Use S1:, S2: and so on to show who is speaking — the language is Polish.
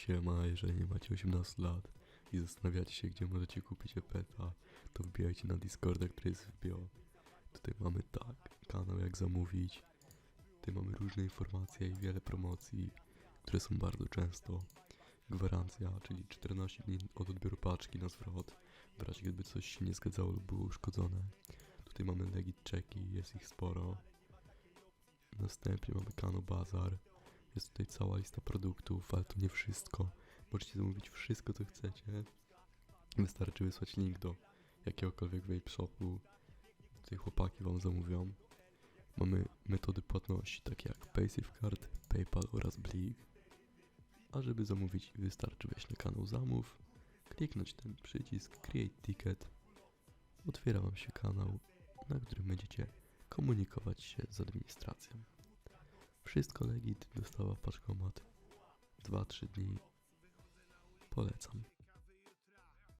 S1: Siema, jeżeli nie macie 18 lat i zastanawiacie się, gdzie możecie kupić epeta, to wbijajcie na Discorda, który jest w bio. Tutaj mamy tak, kanał jak zamówić. Tutaj mamy różne informacje i wiele promocji, które są bardzo często. Gwarancja, czyli 14 dni od odbioru paczki na zwrot, w razie gdyby coś się nie zgadzało lub było uszkodzone. Tutaj mamy legit checki, jest ich sporo. Następnie mamy Kano Bazar. Jest tutaj cała lista produktów, ale to nie wszystko. Możecie zamówić wszystko, co chcecie. Wystarczy wysłać link do jakiegokolwiek vape shopu. Tutaj chłopaki wam zamówią. Mamy metody płatności, takie jak PaySafeCard, PayPal oraz Blik. A żeby zamówić, wystarczy wejść na kanał Zamów, kliknąć ten przycisk Create Ticket. Otwiera wam się kanał, na którym będziecie komunikować się z administracją. Wszystko legit, dostawa w paczkomat. 2-3 dni. Polecam.